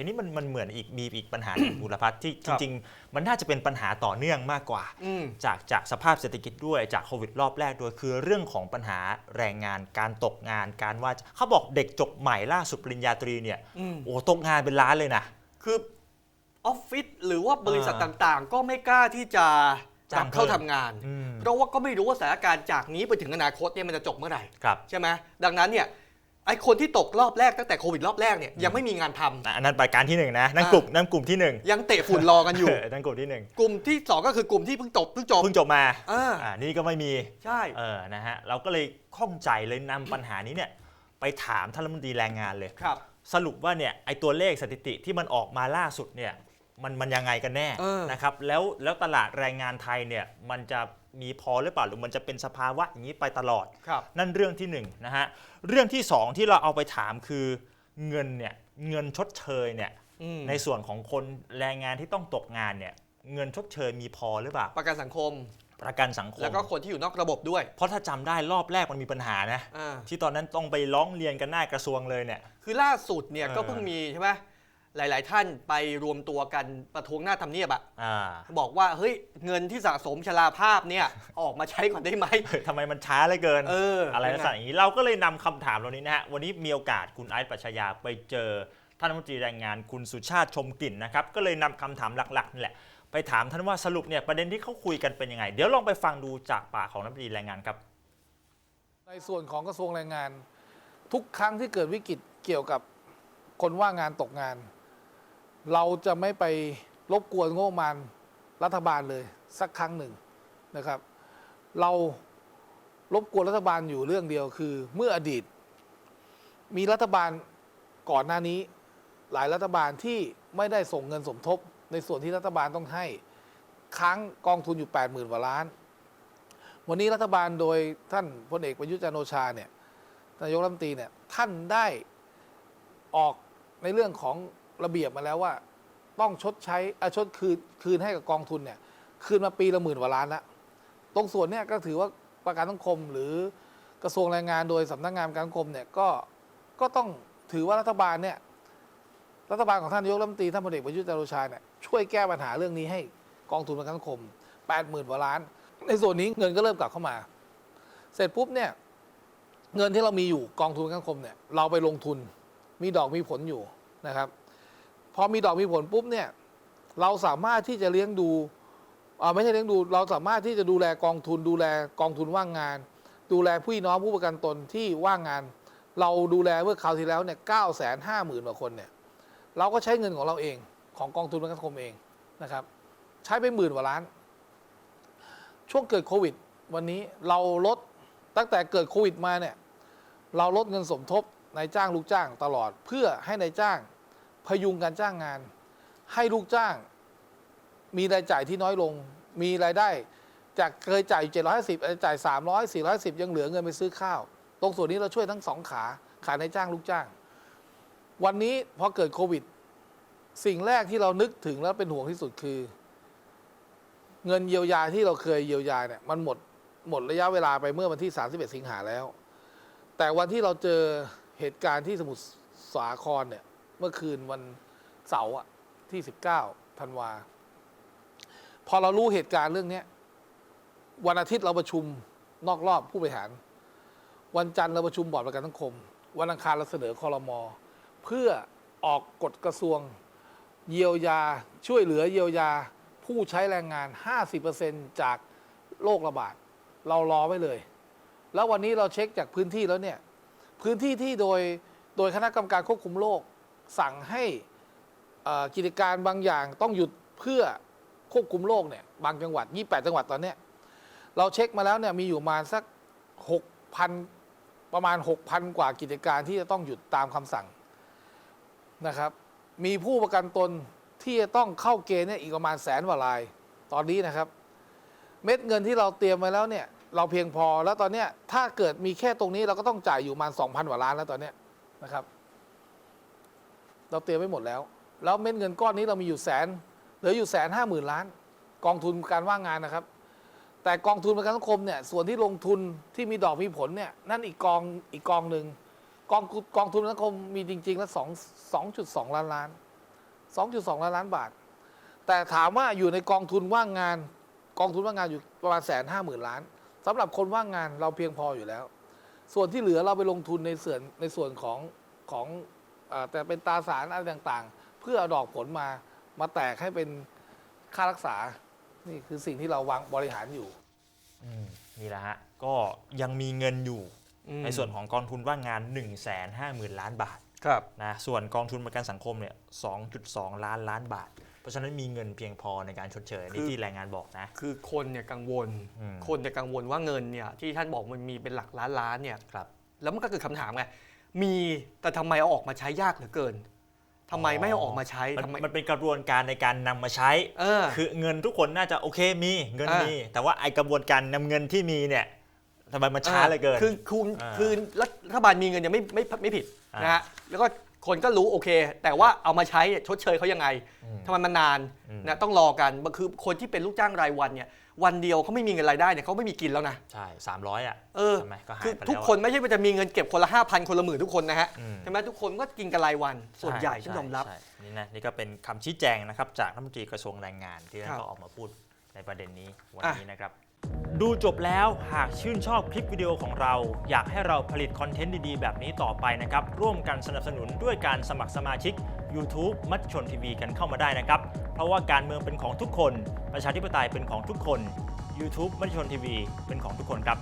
ทีนี้มันมันเหมือนอีกมีอีกปัญหาหนึ่งบุรพัฒน์ที่คจรับริง ๆ มันน่าจะเป็นปัญหาต่อเนื่องมากกว่าอืมจากจากสภาพเศรษฐกิจด้วยจากโควิดรอบแรกด้วยคือเรื่องของปัญหาแรงงานการตกงานการว่าเขาบอกเด็กจบใหม่ล่าสุดปริญญาตรีเนี่ยอืมโอ้ตกงานเป็นล้านเลยนะคือออฟฟิศหรือว่าบริษัทอ่าต่างๆ ก็ไม่กล้าที่จะจ้างจับเข้าเพิ่มทำงานอืมเพราะว่าก็ไม่รู้ว่าสถานการณ์จากนี้ไปถึงอนาคตเนี่ยมันจะจบเมื่อไหร่ครับใช่ไหมดังนั้นเนี่ย ไอคนที่ตกรอบแรกตั้งแต่โควิดรอบแรกเนี่ยยังไม่มีงานทำอันนั้นประการที่หนึ่งนะนั่นอ่ากลุ่มนั่นกลุ่มที่หนึ่งยังเตะฝุ่นรอกันอยู่ เนั่นกลุ่มที่หนึ่งกลุ่มที่สองก็คือกลุ่มที่เพิ่งจบเพิ่งจบเพิ่งจบมาอ่าอ่านี่ก็ไม่มีใช่ เออนะฮะเราก็เลยข้องใจเลยนำปัญหานี้เนี่ยไปถามท่านรัฐมนตรีแรงงานเลย ครับ สรุปว่าเนี่ยไอตัวเลขสถิติที่มันออกมาล่าสุดเนี่ย มันมันยังไงกันแน่เออ นะครับแล้วแล้วตลาดแรงงานไทยเนี่ยมันจะมีพอหรือเปล่าหรือมันจะเป็นสภาวะอย่างนี้ไปตลอด ครับ นั่นเรื่องที่หนึ่งนะฮะเรื่องที่สองที่เราเอาไปถามคือเงินเนี่ยเงินชดเชยเนี่ยอืมในส่วนของคนแรงงานที่ต้องตกงานเนี่ยเงินชดเชยมีพอหรือเปล่าประกันสังคมประกันสังคมแล้วก็คนที่อยู่นอกระบบด้วยเพราะถ้าจำได้รอบแรกมันมีปัญหานะ อ่าที่ตอนนั้นต้องไปร้องเรียนกันหน้ากระทรวงเลยเนี่ย คือล่าสุดเนี่ยเออ ก็เพิ่งมีใช่ไหม หลาย ๆ ท่านไปรวมตัวกันประท้วงหน้าทำเนียบอะอ่าบอกว่าเฮ้ยเงินที่สะสมชราภาพเนี่ย ออกมาใช้ก่อนได้ไหมเฮ้ยทำไมมันช้าเหลือเกินเอออะไรยัลังกไงษณะอย่างนี้เราก็เลยนำคำถามเหล่านี้นะฮะ วันนี้มีโอกาสคุณไอซ์ปรัชญาไปเจอท่านรัฐมนตรีแรงงานคุณสุชาติชมกลิ่นนะครับ ก็เลยนำคำถามหลักๆนี่แหละ ไปถามท่านว่าสรุปเนี่ยประเด็นที่เขาคุยกันเป็นยังไง เดี๋ยวลองไปฟังดูจากปากของรัฐมนตรีแรงงานครับ ในส่วนของกระทรวงแรงงาน ทุกครั้งที่เกิดวิกฤตเกี่ยวกับคนว่างงานตกงาน เราจะไม่ไปรบกวนงบประมาณรัฐบาลเลยสักครั้งหนึ่งนะครับ เรารบกวนรัฐบาลอยู่เรื่องเดียวคือ เมื่ออดีต มีรัฐบาลก่อนหน้านี้ หลายรัฐบาลที่ไม่ได้ส่งเงินสมทบ ในส่วนที่รัฐบาลต้องให้ค้างกองทุนอยู่ 8 0,000กว่าล้าน วันนี้รัฐบาลโดยท่านพลเอกประยุทธ์จันโอชาเนี่ยนายกรัฐมนตรีเนี่ยท่านได้ออกในเรื่องของ ระเบียบมาแล้วว่า ต้องชดใช้อะชดคืนคืนให้กับกองทุนเนี่ย คืนมาปีละหมื่นกว่าล้านแล้วตรงส่วนเนี่ยก็ถือว่าประกันสังคมหรือกระทรวงแรงงานโดยสำนักงานประกันสังคมเนี่ยก็ก็ต้องถือว่ารัฐบาลเนี่ยรัฐบาลของท่านนายกรัฐมนตรีท่านพลเอกประยุทธ์จันทร์โอชาเนี่ยช่วยแก้ปัญหาเรื่องนี้ให้กองทุนประกันสังคม8 0,000กว่าล้าน ในส่วนนี้เงินก็เริ่มกลับเข้ามา เสร็จปุ๊บเนี่ยเงินที่เรามีอยู่กองทุนประกันสังคมเนี่ยเราไปลงทุนมีดอกมีผลอยู่นะครับ พอมีดอกมีผลปุ๊บเนี่ย เราสามารถที่จะเลี้ยงดูอ่าไม่ใช่เลี้ยงดู เราสามารถที่จะดูแลกองทุน ดูแลกองทุนว่างงาน ดูแลผู้น้องผู้ประกันตนที่ว่างงาน เราดูแลเมื่อคราวที่แล้วเนี่ยเก้าแสนห้าหมื่นกว่าคนเนี่ยเราก็ใช้เงินของเราเองของกองทุนประกันสังคมเองนะครับ ใช้ไปหมื่นกว่าล้าน ช่วงเกิดโควิด วันนี้เราลดตั้งแต่เกิดโควิดมาเนี่ยเราลดเงินสมทบนายจ้างลูกจ้างตลอดเพื่อให้นายจ้าง พยุงการจ้างงาน ให้ลูกจ้าง มีรายจ่ายที่น้อยลง มีรายได้ จากเคยจ่ายอยู่750จ่าย 300 410 ยังเหลือเงินไปซื้อข้าว ตรงส่วนนี้เราช่วยทั้งสองขา ขานายจ้างลูกจ้าง วันนี้พอเกิดโควิด สิ่งแรกที่เรานึกถึงแล้วเป็นห่วงที่สุดคือ เงินเยียวยาที่เราเคยเยียวยาเนี่ยมันหมดหมดระยะเวลาไปเมื่อวันที่ 31 สิงหาแล้ว แต่วันที่เราเจอเหตุการณ์ที่สมุทรสาครเนี่ย เมื่อคืนวันเสาร์อะที่19ธันวา พอเรารู้เหตุการณ์เรื่องเนี้ยวันอาทิตย์เราประชุมนอกรอบผู้บริหาร วันจันทร์เราประชุมบอร์ดประกันสังคม วันอังคารเราเสนอคอรมอเพื่อออกกฎกระทรวง เยียวยาช่วยเหลือเยียวยาผู้ใช้แรงงาน 50%จากโรคระบาด เรารอไว้เลย แล้ววันนี้เราเช็คจากพื้นที่แล้วเนี่ย พื้นที่ที่โดยโดยคณะกรรมการควบคุมโรค สั่งให้กิจการบางอย่างต้องหยุดเพื่อควบคุมโรคเนี่ยบางจังหวัด 28 จังหวัดตอนนี้เราเช็คมาแล้วเนี่ยมีอยู่มาสัก 6,000 ประมาณ 6,000 กว่ากิจการที่จะต้องหยุดตามคำสั่งนะครับ มีผู้ประกันตนที่จะต้องเข้าเกณฑ์เนี่ยอีกประมาณแสนกว่าราย ตอนนี้นะครับ เม็ดเงินที่เราเตรียมไว้แล้วเนี่ยเราเพียงพอแล้วตอนนี้ถ้าเกิดมีแค่ตรงนี้เราก็ต้องจ่ายอยู่ประมาณ2,000กว่าล้านแล้วตอนนี้นะครับ เราเตรียมไว้หมดแล้ว แล้วเม็ดเงินก้อนนี้เรามีอยู่แสนเหลืออยู่แสนห้าหมื่นล้าน กองทุนการว่างงานนะครับ แต่กองทุนประกันสังคมเนี่ยส่วนที่ลงทุนที่มีดอกมีผลเนี่ยนั่นอีกกองอีกกองหนึ่งกองกองทุนประกันสังคมมีจริง ๆ แล้วสองสองจุดสองล้านล้าน2.2ล้านล้านบาท แต่ถามว่าอยู่ในกองทุนว่างงาน กองทุนว่างงานอยู่ประมาณแสนห้าหมื่นล้านสำหรับคนว่างงานเราเพียงพออยู่แล้ว ส่วนที่เหลือเราไปลงทุนในส่วนในส่วนของของ แต่เป็นตราสารอะไรต่างๆ เพื่อเอาดอกผลมามาแตกให้เป็นค่ารักษา นี่คือสิ่งที่เราวางบริหารอยู่อืมนี่แหละฮะ ก็ยังมีเงินอยู่อืมในส่วนของกองทุนว่างงาน 1 5 0 0 0 0 ล้านบาทครับนะส่วนกองทุนประกันสังคมเนี่ย 2.2 ล้านล้านบาท เพราะฉะนั้นมีเงินเพียงพอในการชดเชยอันนี่คือที่แรงงานบอกนะ คือคนเนี่ยกังวลอืมคนเนี่ยกังวลว่าเงินเนี่ยที่ท่านบอกมันมีเป็นหลักล้านล้านเนี่ยครับแล้วมันก็เกิดคำถามไง มีแต่ทำไมเอาออกมาใช้ยากเหลือเกินทำไมไม่เอาออกมาใช้มันทำไม มันเป็นกระบวนการในการนำมาใช้ เออคือเงินทุกคนน่าจะโอเคมีเงินอ่ามีมี แต่ว่าไอกระบวนการนำเงินที่มีเนี่ยทำไมมันช้าเหลือเกิน คือคุณอ่าคือรัฐบาลมีเงินยังไม่ไม่ไม่ผิดอ่านนะฮะแล้วก็คนก็รู้โอเค แต่ว่าเอามาใช้ชดเชยเขายังไงอืมทำไมมันนานอืม นะต้องรอกันมันคือคนที่เป็นลูกจ้างรายวันเนี่ย วันเดียวเขาไม่มีเงินรายได้เนี่ยเขาไม่มีกินแล้วนะ ใช่300อะเออทำไมก็หายคือไปแล้วทุกคนไม่ใช่ว่าจะมีเงินเก็บคนละห้าพันคนละหมื่นทุกคนนะฮะอืมใช่ไหมทุกคนก็กินกันรายวันส่วนใหญ่ต้องยอมรับ ใช่นี่นะนี่ก็เป็นคำชี้แจงนะครับจากรัฐมนตรีกระทรวงแรงงาน ที่ท่านครับก็ออกมาพูดในประเด็นนี้วันอะนี้นะครับ ดูจบแล้วหากชื่นชอบคลิปวิดีโอของเรา อยากให้เราผลิตคอนเทนต์ดีๆ แบบนี้ต่อไปนะครับ ร่วมกันสนับสนุนด้วยการสมัครสมาชิก YouTube มัชชนทีวีกันเข้ามาได้นะครับ เพราะว่าการเมืองเป็นของทุกคน ประชาธิปไตยเป็นของทุกคน YouTube มัชชนทีวีเป็นของทุกคนครับ